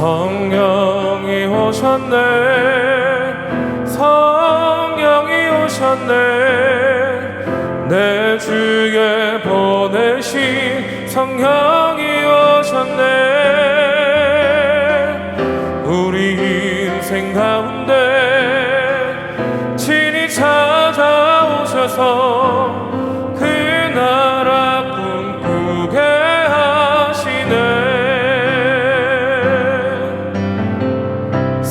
성령이 오셨네. 성령이 오셨네. 내 주에 보내신 성령이 오셨네. 우리 인생 가운데 친히 찾아오셔서